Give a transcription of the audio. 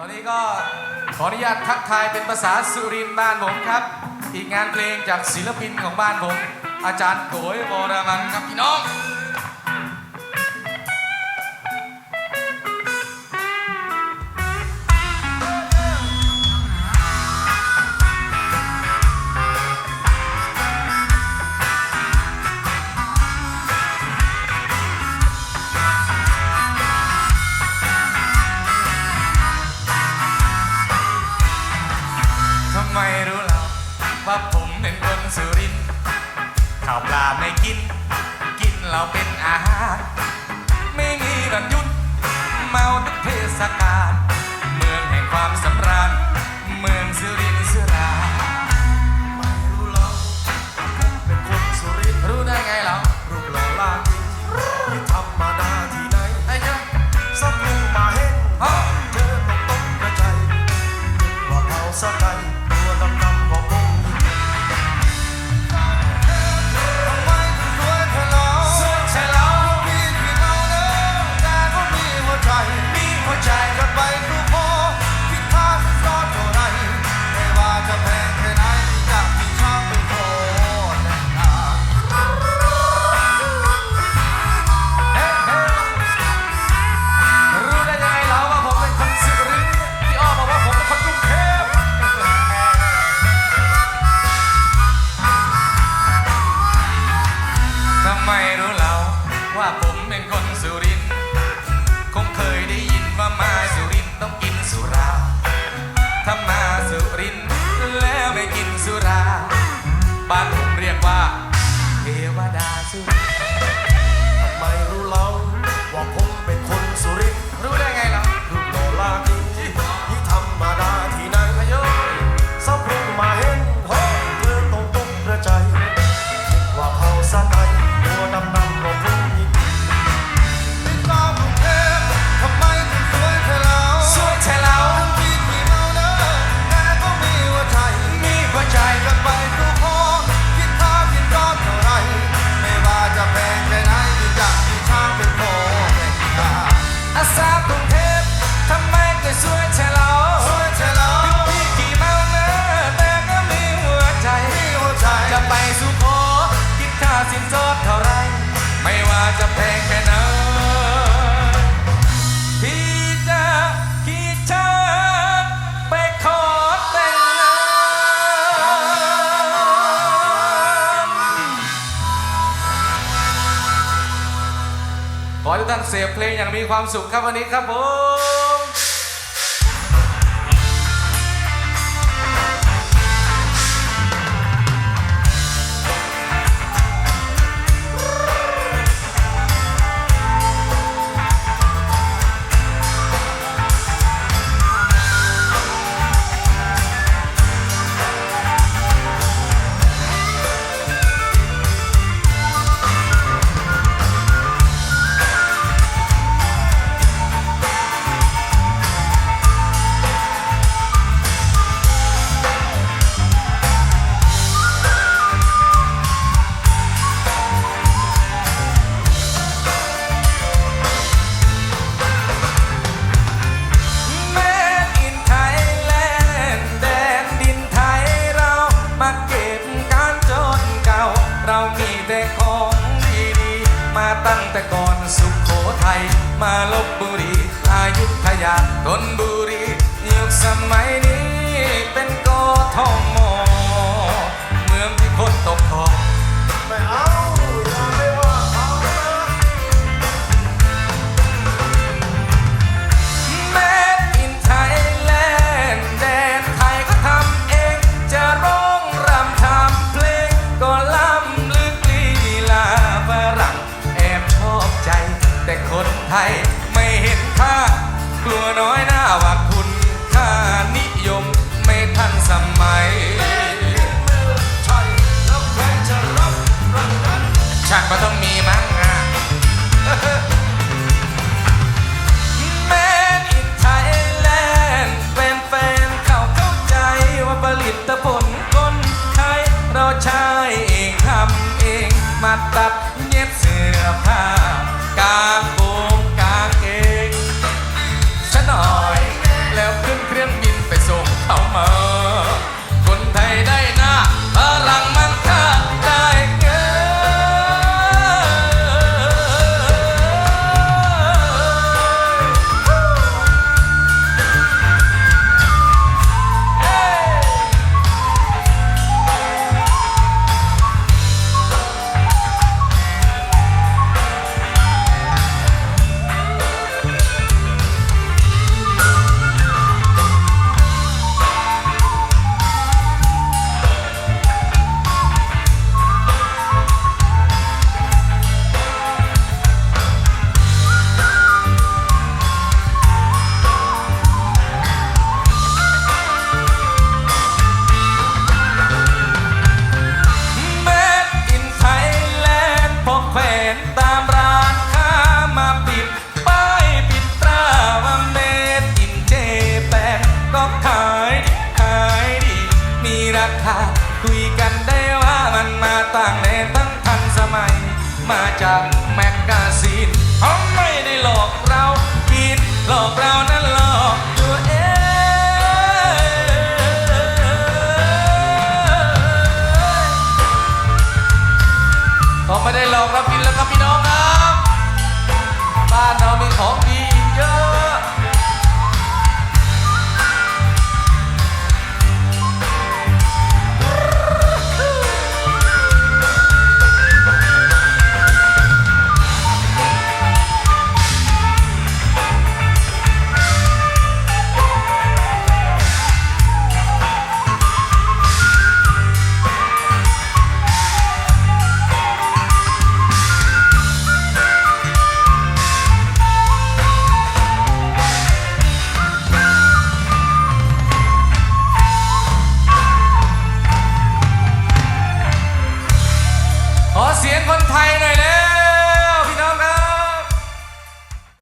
ตอนนี้ก็ขออนุญาตทักทายเป็นภาษาสุรินบ้านผมครับ อีกงานเพลงจากศิลปินของบ้านผม อาจารย์โกยวรมันครับพี่น้อง เป็นคนสุรินข้าวปลาไม่กิน กินเราเป็นอาหาร ไม่มีวันยุดเมาทุกเทศกาล บ้านเรียกว่า เทวดาสุดไมรู้ ขอทุกท่านเสพเพลงอย่างมีความสุขครับวันนี้ครับผม แต่ของดีๆ มาตั้งแต่ก่อนสุขโขทัย มาลบบุรี อายุทยาธนบุรียุคสมัยนี้ ตัดเย็บเสื้อผ้ากาง ต่างในทั้งทันสมัย มาจากแมกกาซีนเขาไม่ได้หลอกเรากินหลอกเรานั้นหลอกตัวเองเขาไม่ได้หลอกเรากินแล้วครับพี่น้องครับบ้านเรามีของ